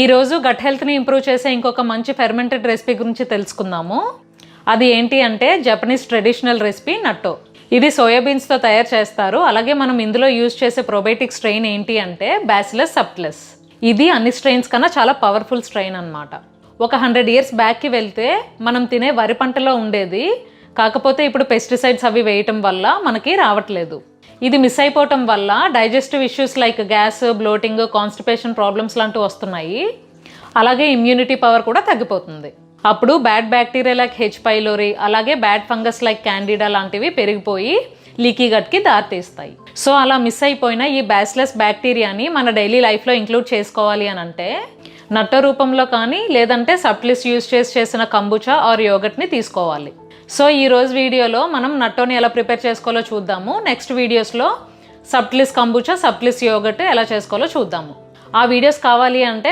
ఈరోజు గట్ హెల్త్ని ఇంప్రూవ్ చేసే ఇంకొక మంచి ఫెర్మెంటెడ్ రెసిపీ గురించి తెలుసుకుందాము. అది ఏంటి అంటే జపనీస్ ట్రెడిషనల్ రెసిపీ నట్టో ఇది సోయాబీన్స్తో తయారు చేస్తారు. అలాగే మనం ఇందులో యూజ్ చేసే ప్రోబయోటిక్ స్ట్రెయిన్ ఏంటి అంటే బ్యాసిలస్ సప్ట్లెస్ ఇది అన్ని స్ట్రెయిన్స్ కన్నా చాలా పవర్ఫుల్ స్ట్రెయిన్ అనమాట ఒక హండ్రెడ్ ఇయర్స్ బ్యాక్కి వెళ్తే మనం తినే వరి పంటలో ఉండేది. కాకపోతే ఇప్పుడు పెస్టిసైడ్స్ అవి వేయటం వల్ల మనకి రావట్లేదు. ఇది మిస్ అయిపోవటం వల్ల digestive issues like gas bloating constipation problems లాంటివి వస్తున్నాయి. అలాగే ఇమ్యూనిటీ పవర్ కూడా తగ్గిపోతుంది. అప్పుడు bad bacteria like H pylori అలాగే బ్యాడ్ ఫంగస్ లైక్ క్యాండిడా లాంటివి పెరిగిపోయి లీకీ గట్కి దారితీస్తాయి. సో అలా మిస్ అయిపోయిన ఈ బ్యాస్లెస్ బ్యాక్టీరియాని మన డైలీ లైఫ్లో ఇంక్లూడ్ చేసుకోవాలి అని అంటే నట్ట రూపంలో కానీ లేదంటే సప్లిస్ యూజ్ చేసి చేసిన కంబుచా ఆర్ యోగట్ని తీసుకోవాలి. సో ఈ రోజు వీడియోలో మనం నట్టోని ఎలా ప్రిపేర్ చేసుకోవాలో చూద్దాము. నెక్స్ట్ వీడియోస్లో సప్లిస్ కంబుచా సప్లిస్ యోగట్ ఎలా చేసుకోవాలో చూద్దాము. ఆ వీడియోస్ కావాలి అంటే